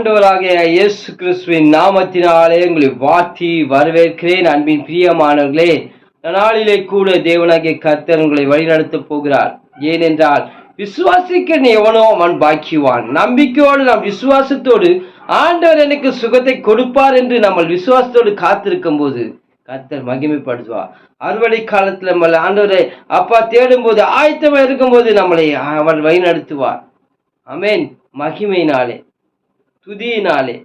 ஆண்டவராகிய இயேசு கிறிஸ்துவின் நாமத்தினாலே உங்களை வாத்தி வரவேற்கிறேன் அன்பின் பிரியமானவர்களே. நாளிலே கூட தேவனாகிய கர்த்தர் உங்களை வழிநடத்தப் போகிறார். ஏனென்றால் விசுவாசிக்க எவனோ அவன் பாக்கியவான். நம்பிக்கையோடு நாம் விசுவாசத்தோடு ஆண்டவர் எனக்கு சுகத்தை கொடுப்பார் என்று நம்ம விசுவாசத்தோடு காத்திருக்கும் போது கர்த்தர் மகிமைப்படுத்துவார் அறுவடை காலத்தில் நம்மளை ஆண்டவரை அப்பா தேடும் போது ஆயத்தமா இருக்கும்போது நம்மளை அவர் வழிநடத்துவார். அமேன் மகிமையினாலே. துதியினாலே.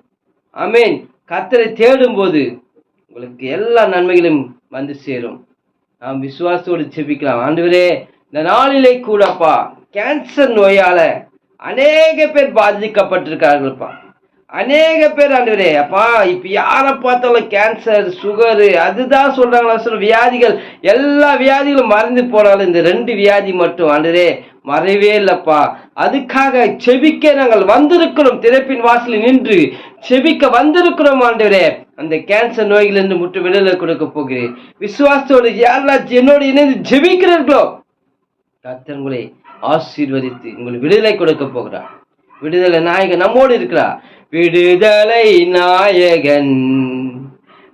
அமேன் கத்தரை தேடும்போது உங்களுக்கு எல்லா நன்மைகளும் வந்து சேரும். நாம் விசுவாசத்தோடு செபிக்கலாம் ஆண்டவரே இந்த நாளிலே கூடப்பா கேன்சர் நோயால அநேக பேர் பாதிக்கப்பட்டிருக்கார்கள்ப்பா அநேக பேர் ஆண்டவரே அப்பா இப்ப யாரை பார்த்தாலும் கேன்சர் சுகரு அதுதான் சொல்றாங்களா சொல்ற வியாதிகள். எல்லா வியாதிகளும் மறந்து போனாலும் இந்த ரெண்டு வியாதி மட்டும் ஆண்டவரே மறைவே இல்லப்பா. அதுக்காக செபிக்க நாங்கள் வந்திருக்கிறோம். திறப்பின் வாசலில் நின்று செபிக்க வந்திருக்கிறோம் ஆண்டவரே. அந்த கேன்சர் நோய்களிலிருந்து முற்று விடுதலை கொடுக்க போகிறேன். விசுவாசத்தோடு யாரெல்லாம் என்னோடு இணைந்து ஜெபிக்கிறீர்களோ கத்தன் உங்களை ஆசீர்வதித்து உங்களை விடுதலை கொடுக்க போகிறார். விடுதலை நாயகன் நம்மோடு இருக்கிறார். விடுதலை நாயகன்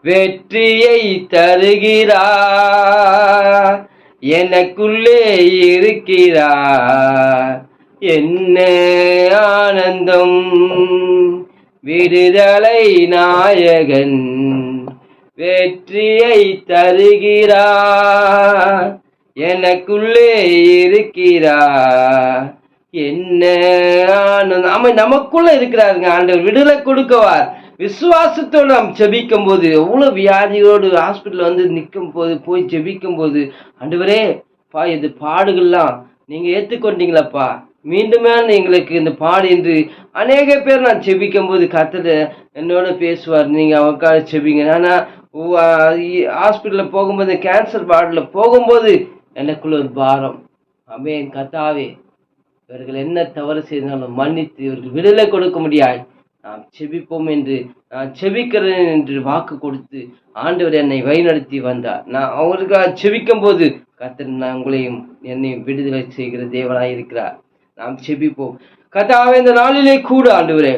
வெற்றியை தருகிறார். எனக்குள்ளே இருக்கிறார். என்ன ஆனந்தம்? விடுதலை நாயகன் வெற்றியை தருகிறார். எனக்குள்ளே இருக்கிறார். என்ன நம்ம நமக்குள்ளே நமக்குள்ள இருக்கிறாருங்க. ஆண்டவர் விடுதலை கொடுக்கவார். விசுவாசத்தோடு நாம் ஜெபிக்கும் போது எவ்வளவு வியாதியோடு ஹாஸ்பிட்டல் வந்து நிற்கும் போது போய் ஜெபிக்கும் போது ஆண்டவரே பா இது பாடுகள்லாம் நீங்க ஏத்துக்கொண்டீங்களப்பா. மீண்டுமே எங்களுக்கு இந்த பாடு என்று அநேக பேர் நான் செபிக்கும் போது கத்தர் என்னோட பேசுவார். நீங்க அவக்காக செபிங்க ஆனா ஹாஸ்பிட்டலில் போகும்போது கேன்சர் வார்டில் போகும்போது எனக்குள்ள ஒரு பாரம். அமே கத்தாவே. இவர்கள் என்ன தவறு செய்தாலும் மன்னித்து இவர்கள் விடுதலை கொடுக்க முடியாது. நாம் செபிப்போம் என்று நான் செபிக்கிறேன் என்று வாக்கு கொடுத்து ஆண்டவர் என்னை வழிநடத்தி வந்தார். நான் அவர்களுக்காக செபிக்கும் போது கத்தர் நான் உங்களையும் என்னையும் விடுதலை செய்கிற தேவனாய் இருக்கிறார். நாம் செபிப்போம். கத்தாவே இந்த நாளிலே கூட ஆண்டவரே.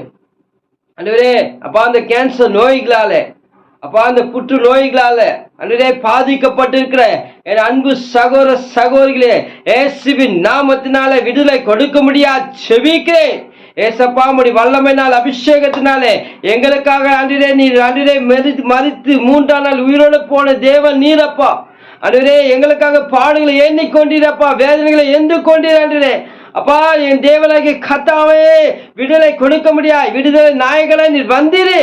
ஆண்டவரே அப்பா அந்த கேன்சர் நோய்களால அப்பா அந்த புற்று நோய்களால அன்றே பாதிக்கப்பட்டிருக்கிற என் அன்பு சகோதர சகோதரிகளே ஏசுவின் நாமத்தினால விடுதலை கொடுக்க முடியாது. செவிக்கிறேன் ஏசப்பா முடி வல்லமைனால் அபிஷேகத்தினாலே எங்களுக்காக அன்றிலே நீர் அன்றிலே மறித்து மறித்து மூன்றாம் நாள் உயிரோடு போன தேவன் நீரப்பா. அன்றிலே எங்களுக்காக பாடுகளை எண்ணிக் கொண்டீரப்பா வேதனைகளை எந்து கொண்டீர் அன்றிலே. அப்பா என் தேவனாகி கத்தாவே விடுதலை கொடுக்க முடியாது. விடுதலை நாயகனை நீர் வந்தீரே.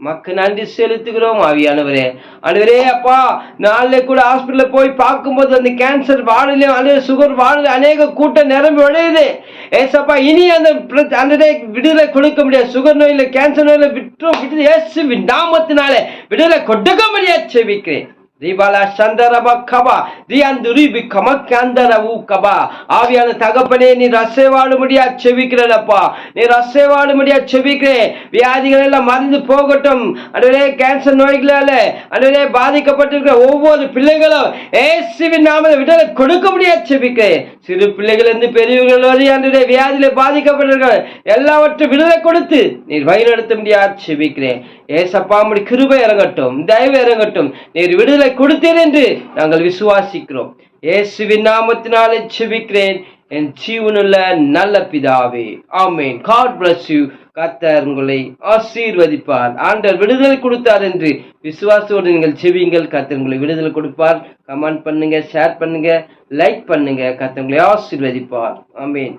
மக்கு நன்றி செலுத்துகிறோம் ஆவியானவரே. ஆண்டவரே அப்பா நாளில் கூட ஹாஸ்பிட்டலில் போய் பார்க்கும்போது அந்த கேன்சர் வார்டுலையும் அல்லது சுகர் வார்டில் அநேக கூட்டம் நிரம்பி விளையுது ஏசப்பா இனி அந்த அந்த விடுதலை கொடுக்க முடியாது. சுகர் நோயில் கேன்சர் நோயில் விட்டு விட்டு ஏசு நாமத்தினாலே விடுதலை கொடுக்க முடியாது செவிக்கிறேன் தீபாலா சந்தரப கபா ரியாந்துரிபி கமக்கந்தரவு கபா ஆவியான தகப்பனே நீ ரசைவாடு முடியா செவிக்கிறப்பா நீ ரசைவாடு முடியா செவிக்கிறேன் வியாதிகள் எல்லாம் மறந்து போகட்டும். அடலே கேன்சர் நோய்களால அடலே பாதிக்கப்பட்டிருக்கிற ஒவ்வொரு பிள்ளைகளும் ஏசுவின் நாம விடலை கொடுக்க முடியாது செவிக்கிறேன் சிறு பிள்ளைகள் இருந்து பெரியவர்கள் வரை அன்றைய வியாதியில பாதிக்கப்பட்டிருக்கிற எல்லாவற்றையும் விடுதலை கொடுத்து நீ வழிநடத்த முடியாது செவிக்கிறேன் ஏசப்பா முடி கிருபை இறங்கட்டும் தயவு இறங்கட்டும். நீர் விடுதலை கொடுத்தீர் என்று நாங்கள் விசுவாசிக்கிறோம். இயேசுவின் நாமத்தினாலே செபிக்கிறேன் என் ஜீவனுள்ள நல்ல பிதாவே. ஆமேன். காட் பிளஸ் யூ கத்தர் உங்களை ஆசீர்வதிப்பார். ஆண்டர் விடுதலை கொடுத்தார் என்று விசுவாசத்தோடு நீங்கள் செவியுங்கள் கத்தர் உங்களை விடுதலை கொடுப்பார். கமெண்ட் பண்ணுங்க ஷேர் பண்ணுங்க லைக் பண்ணுங்க. கத்தர் உங்களை ஆசீர்வதிப்பார். ஆமேன்.